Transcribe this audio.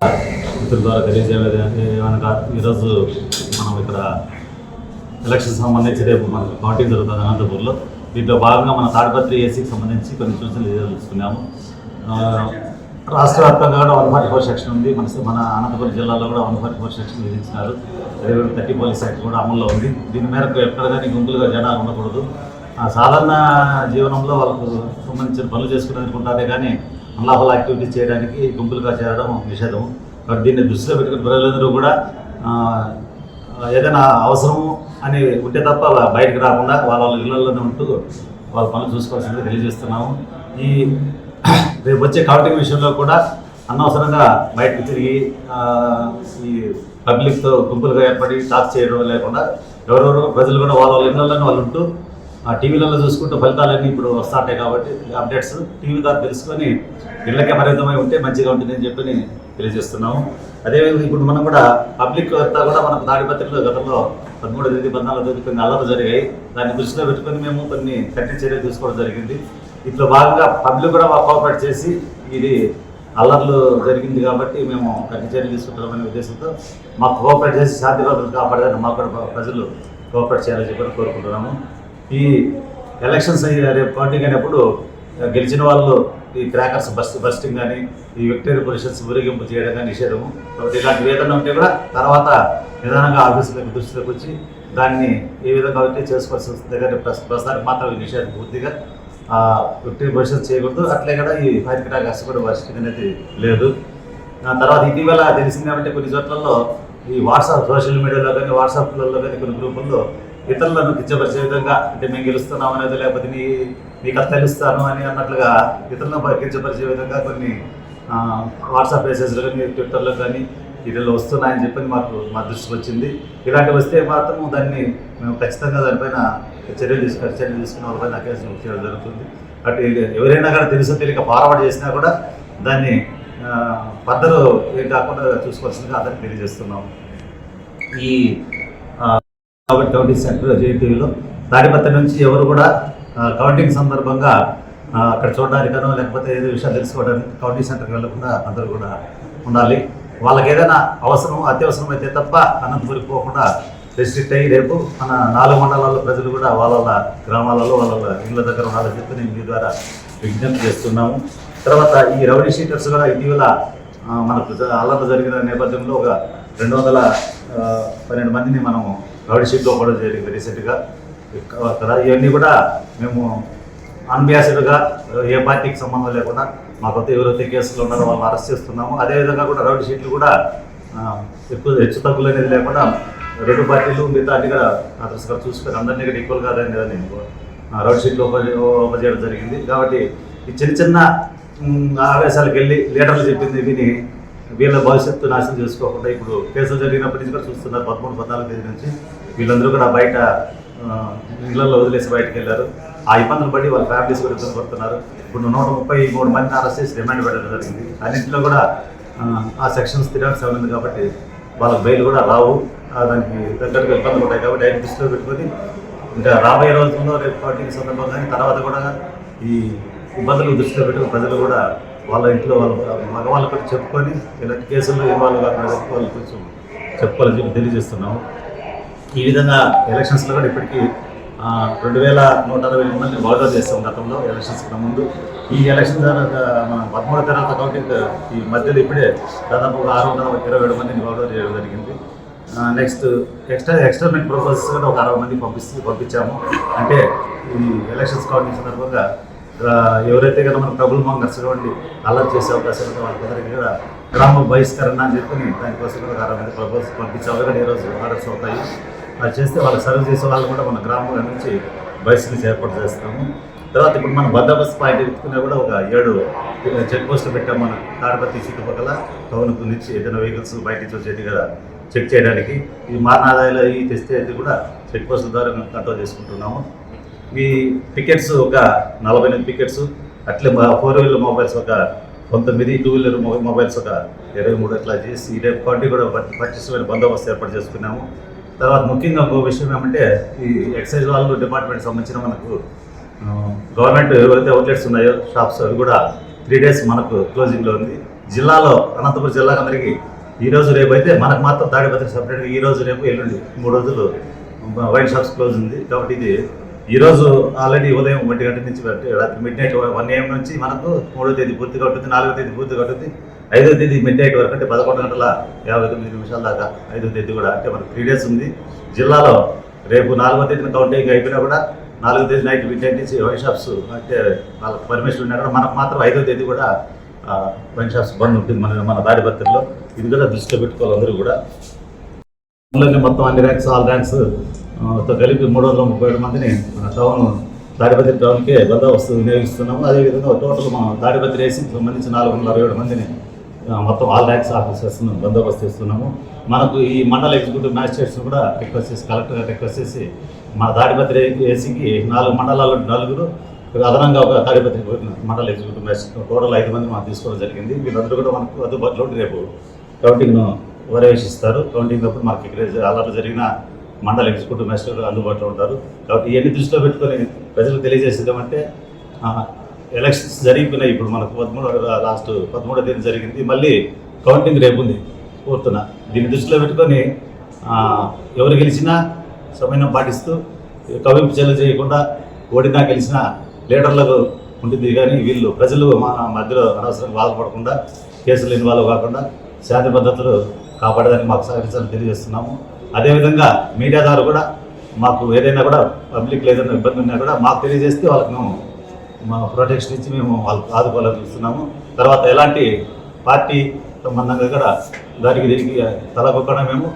మిత్రుల ద్వారా తెలియజేయలేదు. అనగా ఈరోజు మనం ఇక్కడ ఎలక్షన్ సంబంధించి రేపు మనకు కౌంటింగ్ జరుగుతుంది అనంతపూర్లో. దీంట్లో భాగంగా మన తాడిపత్రి ఏసీకి సంబంధించి కొన్ని సూచనలు తెలుసుకున్నాము రాష్ట్ర వ్యాప్తంగా కూడా వన్ ఫార్టీ ఫోర్ సెక్షన్ ఉంది. మన మన అనంతపురం జిల్లాలో కూడా వన్ ఫార్టీ ఫోర్ సెక్షన్ విధించినారు. అదేవిధంగా థర్టీ పోలీస్ యాక్ట్ కూడా అమల్లో ఉంది. దీని మేరకు ఎక్కడ కానీ గుంపులుగా జనాలు ఉండకూడదు. సాధారణ జీవనంలో వాళ్ళకు సంబంధించిన పనులు చేసుకునేందుకు ఉంటారే కానీ అన్లాఫల్ యాక్టివిటీస్ చేయడానికి గుంపులుగా చేరడం నిషేధం. కాబట్టి దీన్ని దృష్టిలో పెట్టుకుని ప్రజలందరూ కూడా ఏదైనా అవసరం అని ఉంటే తప్ప బయటకు రాకుండా వాళ్ళ వాళ్ళ ఇళ్ళలోనే ఉంటూ వాళ్ళ పనులు చూసుకోవాల్సిందిగా తెలియజేస్తున్నాము. ఈ రేపు వచ్చే కౌంటింగ్ విషయంలో కూడా అనవసరంగా బయటకు తిరిగి ఈ పబ్లిక్తో గుంపులుగా ఏర్పడి టాక్ చేయడం లేకుండా ఎవరెవరు ప్రజలు కూడా వాళ్ళ వాళ్ళ ఇళ్ళలోనే వాళ్ళు ఉంటూ టీవీలలో చూసుకుంటూ ఫలితాలన్నీ ఇప్పుడు వస్తాయి కాబట్టి అప్డేట్స్ టీవీ ద్వారా తెలుసుకొని ఇళ్ళకే పరిమితమై ఉంటే మంచిగా ఉంటుందని చెప్పి తెలియజేస్తున్నాము. అదేవిధంగా ఇప్పుడు మనం కూడా పబ్లిక్ అంతా కూడా మనకు తాడిపత్రిలో గతంలో పదమూడు తేదీ పద్నాలుగు తేదీ కొన్ని అల్లర్లు జరిగాయి. దాన్ని దృష్టిలో పెట్టుకొని మేము కొన్ని కఠిన చర్యలు తీసుకోవడం జరిగింది. ఇట్లా భాగంగా పబ్లిక్ కూడా కోఆపరేట్ చేసి ఇది అల్లర్లు జరిగింది కాబట్టి మేము కఠిన చర్యలు తీసుకుంటామనే ఉద్దేశంతో మాకు కోఆపరేట్ చేసి శాంతి భద్రతలు కాపాడదని మాకు కూడా ప్రజలు కోఆపరేట్ చేయాలని చెప్పి కోరుకుంటున్నాము. ఈ ఎలక్షన్స్ అయ్యి రేపు కౌంటింగ్ అయినప్పుడు గెలిచిన వాళ్ళు ఈ క్రాకర్స్ బస్ బస్టింగ్ కానీ ఈ విక్టరీ పొజిషన్స్ ఊరేగింపు చేయడం కానీ నిషేధము కాబట్టి ఇలాంటి వేదన ఉంటే కూడా తర్వాత నిదానంగా ఆఫీసులకు దృష్టిలోకి వచ్చి దాన్ని ఏ విధంగా అయితే చేసుకోవాల్సి వస్తుంది కానీ ప్రస్తుతానికి మాత్రం ఈ నిషేధం పూర్తిగా విక్టరీ పొజిషన్స్ చేయకూడదు. అట్లే కూడా ఈ ఫైర్ క్రాకర్స్ కూడా బస్టింగ్ అనేది లేదు. తర్వాత ఇటీవల తెలిసింది కాబట్టి కొన్ని చోట్లలో ఈ వాట్సాప్ సోషల్ మీడియాలో కానీ వాట్సాప్లలో కానీ కొన్ని గ్రూపుల్లో ఇతరులను కించపరిచే విధంగా అంటే మేము గెలుస్తున్నాం అనేది లేకపోతే నీ నీకు అది తెలుస్తాను అని అన్నట్లుగా ఇతరులను కించపరిచే విధంగా కొన్ని వాట్సాప్ మెసేజ్లు కానీ ట్విట్టర్లో కానీ వీటిలో వస్తున్నాయని చెప్పి మాకు మా దృష్టికి వచ్చింది. ఇలాంటివి వస్తే మాత్రం దాన్ని మేము ఖచ్చితంగా దానిపైన చర్యలు తీసుకుని చర్యలు తీసుకున్న వాళ్ళపైన కేసు చేయడం జరుగుతుంది. బట్ ఎవరైనా కానీ తెలుసో తెలియక ఫార్వర్డ్ చేసినా కూడా దాన్ని పద్ధతులు ఏం కాకుండా చూసుకోవాల్సిందిగా అతనికి తెలియజేస్తున్నాం ఈ కాబట్టి కౌంటింగ్ సెంటర్ జేటీవీలో. తాడిపత్రి నుంచి ఎవరు కూడా కౌంటింగ్ సందర్భంగా అక్కడ చూడడానికనో లేకపోతే ఏదో విషయాలు తెలుసుకోవడానికి కౌంటింగ్ సెంటర్కి వెళ్ళకుండా అందరూ కూడా ఉండాలి. వాళ్ళకి ఏదైనా అవసరం అత్యవసరం అయితే తప్ప అనంతపురికి పోకుండా రెస్ట్రిక్ట్ అయ్యి రేపు మన నాలుగు మండలాల్లో ప్రజలు కూడా వాళ్ళ గ్రామాలలో వాళ్ళ ఇళ్ళ దగ్గర ఉండాలని చెప్పి నేను మీ ద్వారా విజ్ఞప్తి చేస్తున్నాము. తర్వాత ఈ రౌడీ షీటర్స్ కూడా ఇటీవల మనకు జ- అల్లర్లు జరిగిన నేపథ్యంలో ఒక రెండు వందల పన్నెండు మందిని మనం రౌడీ షీట్లో కూడా జరిగింది రీసెంట్గా కదా. ఇవన్నీ కూడా మేము అన్బ్యాసిడ్గా ఏ పార్టీకి సంబంధం లేకుండా మా కొత్త ఎవరైతే కేసులు ఉన్నారో వాళ్ళని అరెస్ట్ చేస్తున్నాము. అదేవిధంగా కూడా రౌడీ షీట్లు కూడా ఎక్కువ హెచ్చు తగ్గులు అనేది లేకుండా రెండు పార్టీలు మిగతా అన్ని కూడా అదర్స్గా చూసుకొని అందరినీ కూడా ఈక్వల్ కాదని నేను రౌడ్ షీట్లు ఉపజేయడం జరిగింది. కాబట్టి ఈ చిన్న చిన్న ఆవేశాలకు వెళ్ళి లీడర్లు చెప్పింది విని వీళ్ళ భవిష్యత్తు నాశనం చేసుకోకుండా ఇప్పుడు కేసులు జరిగినప్పటి నుంచి కూడా చూస్తున్నారు పదమూడు పద్నాలుగు తేదీ నుంచి. వీళ్ళందరూ కూడా బయట ఇళ్ళలో వదిలేసి బయటకు వెళ్ళారు. ఆ ఇబ్బందులు పడి వాళ్ళ ఫ్యామిలీస్ కూడా ఇబ్బంది పడుతున్నారు. ఇప్పుడు నూట ముప్పై మూడు మందిని అరెస్ట్ చేసి రిమాండ్ పెట్టడం జరిగింది. అన్నింటిలో కూడా ఆ, సెక్షన్స్ తిరగడం సెవెన్ ఉంది కాబట్టి వాళ్ళకి బెయిల్ కూడా రావు. దానికి తగ్గట్టుగా ఇబ్బందులు ఉంటాయి కాబట్టి ఆయన దృష్టిలో పెట్టుకొని ఇంకా రాబోయే రోజుల్లో రేపు పార్టీ సందర్భంగా తర్వాత కూడా ఈ ఇబ్బందులు దృష్టిలో పెట్టుకుని ప్రజలు కూడా వాళ్ళ ఇంట్లో వాళ్ళ మగవాళ్ళు కూడా చెప్పుకొని ఇలాంటి కేసుల్లో ఇవ్వాలి వాళ్ళు కొంచెం చెప్పుకోవాలని చెప్పి తెలియజేస్తున్నాము. ఈ విధంగా ఎలక్షన్స్లో కూడా ఇప్పటికీ రెండు వేల నూట అరవై మందిని బాగా చేస్తాం గతంలో ఎలక్షన్స్ కన్నా ముందు. ఈ ఎలక్షన్ తర్వాత మన పదమూడు తర్వాత కౌంటింగ్ ఈ మధ్యలో ఇప్పుడే దాదాపు ఒక ఆరు వందల ఇరవై ఏడు మందిని బాగా చేయడం జరిగింది. నెక్స్ట్ ఎక్స్ట్రా ఎక్స్టర్నల్ ప్రపోజల్స్ కూడా ఒక అరవై మంది పంపిస్తూ పంపించాము. అంటే ఈ ఎలక్షన్స్ కౌంటింగ్ సందర్భంగా ఎవరైతే కనుక మన ట్రబుల్ మాంగర్స్ వంటి అలర్ట్ చేసే అవకాశం ఉందో వాళ్ళందరికీ కూడా గ్రామ బహిష్కరణ అని చెప్పి దానికోసం కూడా అరవై మంది ప్రపోజల్స్ పంపించాము ఆల్రెడీ ఈరోజు ఆర్డర్స్ అవుతాయి. అది చేస్తే వాళ్ళు సర్వ్ చేసే వాళ్ళు కూడా మన గ్రామం నుంచి బహిష్కరించి ఏర్పాటు చేస్తాము. తర్వాత ఇప్పుడు మన బందోబస్తు పాయింట్ ఎత్తుకున్నా కూడా ఒక ఏడు చెక్ పోస్టులు పెట్టాము మన కాడపతి చుట్టుపక్కల టౌన్ నుంచి ఏదైనా వెహికల్స్ బయట నుంచి వచ్చేది కదా చెక్ చేయడానికి. ఈ మారణ ఆదాయాలు అవి తెస్తే అది కూడా చెక్ పోస్టుల ద్వారా మేము కంట్రోల్ చేసుకుంటున్నాము. ఈ టికెట్స్ ఒక నలభై ఎనిమిది టికెట్స్ అట్లే ఫోర్ వీలర్ మొబైల్స్ ఒక పంతొమ్మిది టూ వీలర్ మొబైల్స్ ఒక ఇరవై మూడు అట్లా చేసి ఈ రేపు పార్టీ కూడా పటి- పటిష్టమైన బందోబస్తు ఏర్పాటు చేసుకున్నాము. తర్వాత ముఖ్యంగా ఇంకో విషయం ఏమంటే ఈ ఎక్సైజ్ వాళ్ళు డిపార్ట్మెంట్ సంబంధించిన మనకు గవర్నమెంట్ ఏవైతే అవుట్లెట్స్ ఉన్నాయో షాప్స్ అవి కూడా త్రీ డేస్ మనకు క్లోజింగ్లో ఉంది. జిల్లాలో అనంతపురం జిల్లాకు అందరికీ ఈరోజు రేపు అయితే మనకు మాత్రం తాడిపత్రి సపరేట్గా ఈ రోజు రేపు ఎల్లుండి మూడు రోజులు వైన్ షాప్స్ క్లోజ్ ఉంది. కాబట్టి ఇది ఈ రోజు ఆల్రెడీ ఉదయం ఒంటి గంట నుంచి బట్టి రాత్రి మిడ్ నైట్ వన్ ఏఎం నుంచి మనకు మూడో తేదీ పూర్తిగా ఉంటుంది నాలుగో తేదీ పూర్తిగా ఉంటుంది ఐదో తేదీ మిడ్ నైట్ వరకు అంటే పదకొండు గంటల యాభై తొమ్మిది నిమిషాల దాకా ఐదో తేదీ కూడా అంటే మనకు త్రీ డేస్ ఉంది. జిల్లాలో రేపు నాలుగో తేదీన కౌంటింగ్ అయిపోయినా కూడా నాలుగో తేదీ నైట్ మిడ్ నైట్ నుంచి వైన్ షాప్స్ అంటే వాళ్ళకి పర్మిషన్ ఉన్నా కూడా మనకు మాత్రం ఐదో తేదీ కూడా వైన్ షాప్స్ బంద్ ఉంటుంది మన మన దాడిపత్రిలో ఇది కూడా దృష్టిలో పెట్టుకోవాలి అందరూ కూడా. అందులోనే మొత్తం అన్ని ర్యాంక్స్ ఆల్ ర్యాంక్స్ తో కలిపి మూడు వందల ముప్పై ఏడు మందిని మన టౌన్ తాడిపత్రి టౌన్కి బందోబస్తు వినియోగిస్తున్నాము. అదేవిధంగా టోటల్ మనం తాడిపత్రి వేసి సంబంధించి నాలుగు వందల అరవై ఏడు మందిని మొత్తం ఆల్ ర్యాక్స్ ఆఫీసర్స్ బందోబస్తు ఇస్తున్నాము మనకు ఈ మండల ఎగ్జిక్యూటివ్ మ్యాజిస్ట్రేట్స్ కూడా రిక్వెస్ట్ చేసి కలెక్టర్ గారు రిక్వెస్ట్ చేసి మన తాడిపత్రి ఏసీకి నాలుగు మండలాల్లో నలుగురు అదనంగా ఒక తాడిపత్రి మండల ఎగ్జిక్యూటివ్ మ్యాజిస్ట్రేట్ టోటల్ ఐదు మంది మనం తీసుకోవడం జరిగింది. వీళ్ళందరూ కూడా మనకు అందుబాటులో రేపు కౌంటింగ్ను ప్రవేశిస్తారు కౌంటింగ్ అప్పుడు మనకి ఇక్కడ అలా జరిగిన మండల ఎగ్జిక్యూటివ్ మేస్టర్ అందుబాటులో ఉంటారు. కాబట్టి ఇవన్నీ దృష్టిలో పెట్టుకొని ప్రజలకు తెలియజేసేదామంటే ఎలక్షన్స్ జరిగిపోయినాయి. ఇప్పుడు మనకు పదమూడు లాస్ట్ పదమూడో తేదీ జరిగింది. మళ్ళీ కౌంటింగ్ రేపు ఉంది పూర్తున దీన్ని దృష్టిలో పెట్టుకొని ఎవరు గెలిచినా సమయం పాటిస్తూ కవింపు చెల్లు చేయకుండా ఓడినా గెలిచినా లీడర్లకు ఉంటుంది. కానీ వీళ్ళు ప్రజలు మన మధ్యలో అనవసరంగా బాధపడకుండా కేసులు ఇన్వాల్వ్ కాకుండా శాంతి భద్రతలు కాపాడడానికి మాకు సహకరించాలని తెలియజేస్తున్నాము. అదేవిధంగా మీడియా ద్వారా కూడా మాకు ఏదైనా కూడా పబ్లిక్ ఏదైనా ఇబ్బంది ఉన్నా కూడా మాకు తెలియజేస్తే వాళ్ళకి మేము మా ప్రొటెక్షన్ ఇచ్చి మేము వాళ్ళకి ఆదుకోవాలని చూస్తున్నాము. తర్వాత ఎలాంటి పార్టీ సంబంధంగా కూడా దానికి దీనికి తలకొక్కడం మేము